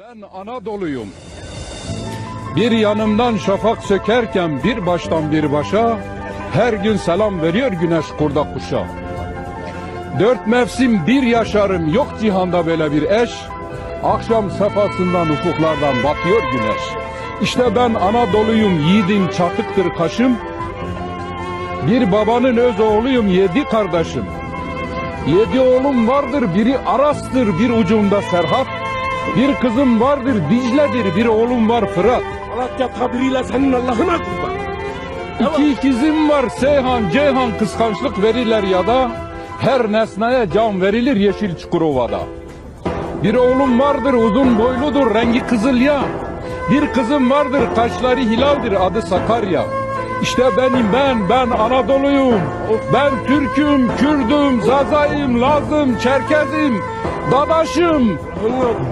Ben Anadolu'yum. Bir yanımdan şafak sökerken bir baştan bir başa her gün selam veriyor güneş kurda kuşa. Dört mevsim bir yaşarım yok cihanda böyle bir eş. Akşam sefasından ufuklardan batıyor güneş. İşte ben Anadolu'yum yiğidin çatıktır kaşım. Bir babanın öz oğluyum yedi kardeşim. Yedi oğlum vardır biri Aras'tır bir ucunda Serhat. Bir kızım vardır Dicle'dir bir oğlum var Fırat. Malatya tabiriyle senin Allah'ına kurban. İki ikizim var Seyhan Ceyhan kıskançlık verirler ya da her nesneye can verilir yeşil Çukurova'da. Bir oğlum vardır uzun boyludur rengi kızıl ya. Bir kızım vardır kaşları hilaldir adı Sakarya. İşte benim ben, ben Anadolu'yum. Ben Türk'üm, Kürd'üm, Zazayım, Lazım, Çerkez'im, Dadaş'ım.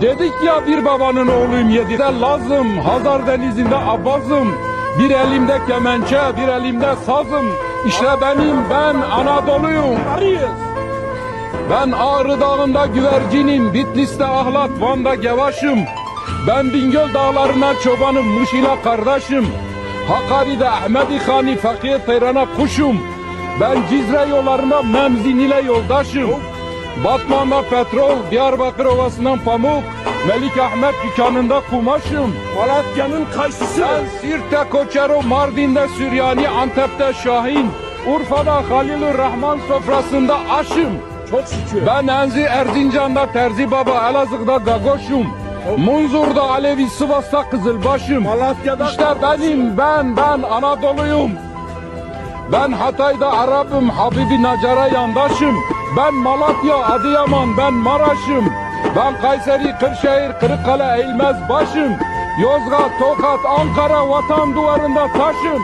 Dedik ya bir babanın oğluyum yedi de Lazım, Hazar Denizi'nde Abbas'ım. Bir elimde kemençe, bir elimde sazım. İşte benim ben Anadolu'yum. Ben Ağrı Dağı'nda güvercinim, Bitlis'te ahlat, Van'da gevaşım. Ben Bingöl dağlarına çobanım, Muş'ila kardeşim. Hakkari'de Ahmedi Khani, Fakir Teyran'a kuşum. Ben Cizre yollarında Memzin ile yoldaşım. Batman'da petrol, Diyarbakır Ovası'ndan pamuk, Melik Ahmet dükkanında kumaşım. Malatya'nın kayısısı. Ben Sirt'te Koçero, Mardin'de Süryani, Antep'te Şahin, Urfa'da Halilur Rahman sofrasında aşım. Çok şükür. Ben Enzi Erzincan'da Terzi Baba, Elazığ'da Gagoş'um. Munzur'da Alevi, Sivas'ta Kızılbaş'ım. Malatya'da İşte benim, ben, ben Anadolu'yum. Ben Hatay'da Arap'ım, Habibi Nacar'a yandaşım. Ben Malatya, Adıyaman, ben Maraş'ım. Ben Kayseri, Kırşehir, Kırıkkale, Eğilmez başım. Yozgat, Tokat, Ankara, vatan duvarında taşım.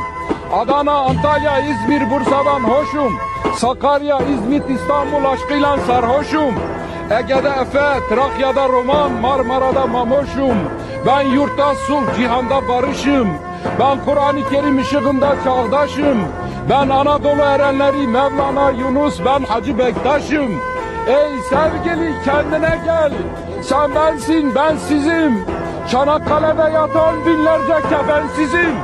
Adana, Antalya, İzmir, Bursa'dan hoşum. Sakarya, İzmit, İstanbul aşkıyla sarhoşum. Ege'de Efe, Trakya'da Roman, Marmara'da Mamoşum. Ben yurtta sulh, cihanda barışım. Ben Kur'an-ı Kerim ışığında çağdaşım. Ben Anadolu erenleri Mevlana Yunus, ben Hacı Bektaş'ım. Ey sevgili kendine gel. Sen bensin, ben sizim. Çanakkale'de yatan binlerce kefensizim.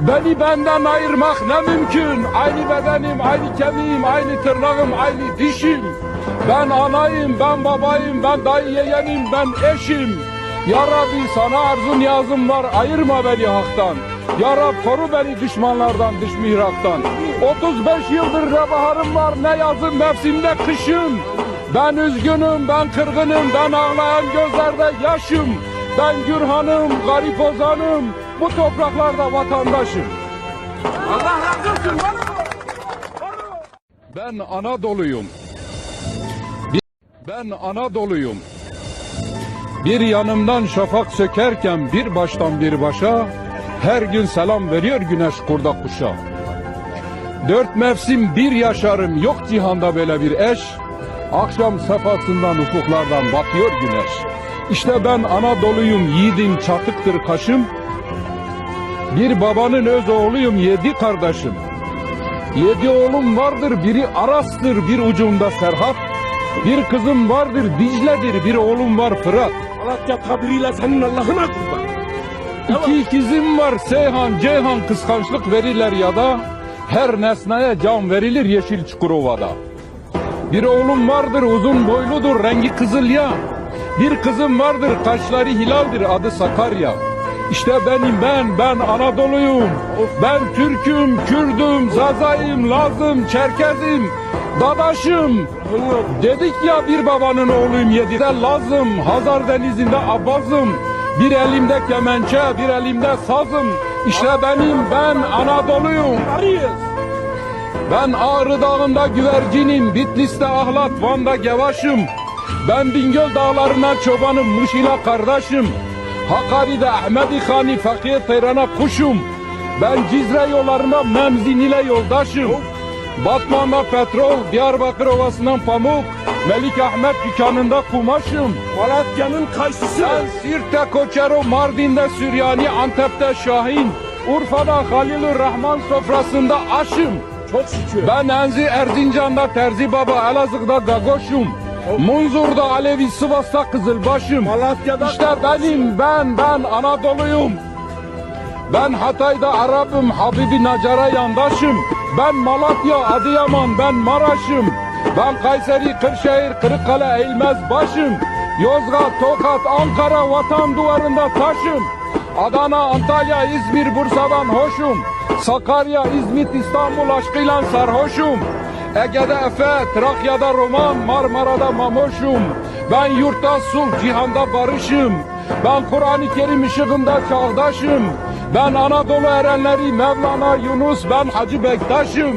Beni benden ayırmak ne mümkün? Aynı bedenim, aynı kemiğim, aynı tırnağım, aynı dişim. Ben anayım, ben babayım, ben dayı yeğenim, ben eşim. Ya Rabbi sana arzu niyazım var, ayırma beni haktan. Ya Rab koru beni düşmanlardan, dış mihraktan. 35 yıldır ne baharım var, ne yazın mevsimde kışım. Ben üzgünüm, ben kırgınım, ben ağlayan gözlerde yaşım. Ben Gürhan'ım, garip ozanım, bu topraklarda vatandaşım. Allah razı olsun. Bana Ben Anadolu'yum. Ben Anadolu'yum. Bir yanımdan şafak sökerken bir baştan bir başa her gün selam veriyor güneş kurda kuşa. Dört mevsim bir yaşarım yok cihanda böyle bir eş. Akşam sefasından ufuklardan batıyor güneş. İşte ben Anadolu'yum yiğidin çatıktır kaşım. Bir babanın öz oğluyum yedi kardeşim. Yedi oğlum vardır biri Aras'tır bir ucunda Serhat. Bir kızım vardır Dicle'dir bir oğlum var Fırat. Malatya tabiriyle senin Allah'ına kurban. İki ikizim var Seyhan Ceyhan kıskançlık verirler ya da her nesneye can verilir yeşil Çukurova'da. Bir oğlum vardır uzun boyludur rengi kızıl ya. Bir kızım vardır kaşları hilaldir adı Sakarya. İşte benim ben, ben Anadolu'yum. Ben Türk'üm, Kürd'üm, Zazayım, Lazım, Çerkez'im, Dadaş'ım. Dedik ya bir babanın oğluyum yedi de Lazım, Hazar Denizi'nde Abbas'ım. Bir elimde kemençe, bir elimde sazım. İşte benim ben Anadolu'yum. Ben Ağrı Dağı'nda güvercinim, Bitlis'te ahlat, Van'da gevaşım. Ben Bingöl dağlarına çobanım, Muş'ila kardeşim. Hakkari'de Ahmedi Khani, Fakir Teyran'a kuşum. Ben Cizre yollarında Memzin ile yoldaşım. Batman'da petrol, Diyarbakır Ovası'ndan pamuk, Melik Ahmet dükkanında kumaşım. Malatya'nın kayısısı. Ben Sirt'te Koçero, Mardin'de Süryani, Antep'te Şahin, Urfa'da Halilur Rahman sofrasında aşım. Çok şükür. Ben Enzi Erzincan'da Terzi Baba, Elazığ'da Gagoş'um. Munzur'da Alevi, Sivas'ta Kızılbaşım. Malatya'da İşte benim, ben, ben Anadolu'yum. Ben Hatay'da Arap'ım, Habibi Nacar'a yandaşım. Ben Malatya, Adıyaman, ben Maraş'ım. Ben Kayseri, Kırşehir, Kırıkkale, Eğilmez başım. Yozgat, Tokat, Ankara, vatan duvarında taşım. Adana, Antalya, İzmir, Bursa'dan hoşum. Sakarya, İzmit, İstanbul aşkıyla sarhoşum. Ege'de Efe, Trakya'da Roman, Marmara'da Mamoşum. Ben yurtta sulh, cihanda barışım. Ben Kur'an-ı Kerim ışığında çağdaşım. Ben Anadolu erenleri Mevlana Yunus, ben Hacı Bektaş'ım.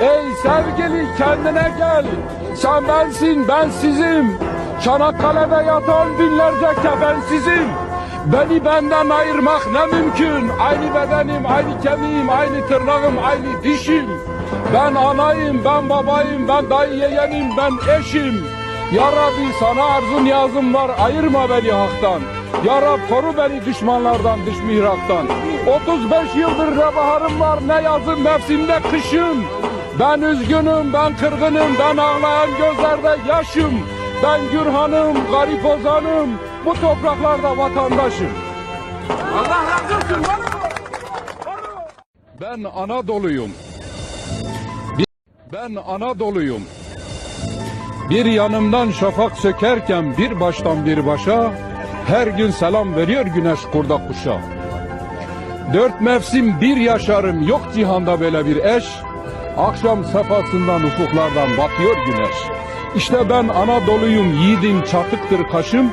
Ey sevgili kendine gel. Sen bensin, ben sizim. Çanakkale'de yatan binlerce kefensizim. Beni benden ayırmak ne mümkün. Aynı bedenim, aynı kemiğim, aynı tırnağım, aynı dişim. Ben anayım, ben babayım, ben dayı yeğenim, ben eşim. Ya Rabbi sana arzum yazım var, ayırma beni haktan. Ya Rab koru beni düşmanlardan, dış mihraktan. 35 yıldır ne baharım var, ne yazın, mevsimde kışım. Ben üzgünüm, ben kırgınım, ben ağlayan gözlerde yaşım. Ben Gürhan'ım, garip ozanım, bu topraklarda vatandaşım. Allah razı olsun. Ben Anadolu'yum. Ben Anadolu'yum. Bir yanımdan şafak sökerken bir baştan bir başa her gün selam veriyor güneş kurda kuşa. Dört mevsim bir yaşarım yok cihanda böyle bir eş. Akşam sefasından ufuklardan batıyor güneş. İşte ben Anadolu'yum yiğidim çatıktır kaşım.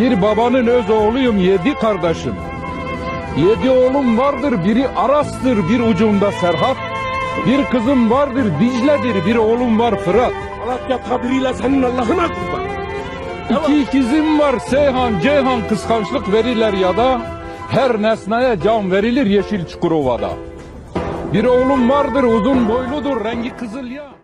Bir babanın öz oğluyum yedi kardeşim. Yedi oğlum vardır biri Aras'tır bir ucunda Serhat. Bir kızım vardır Dicle'dir bir oğlum var Fırat. Malatya tabiriyle senin Allah'ına kurban. İki ikizim var Seyhan Ceyhan kıskançlık verirler ya da her nesneye can verilir yeşil Çukurova'da. Bir oğlum vardır uzun boyludur rengi kızıl ya.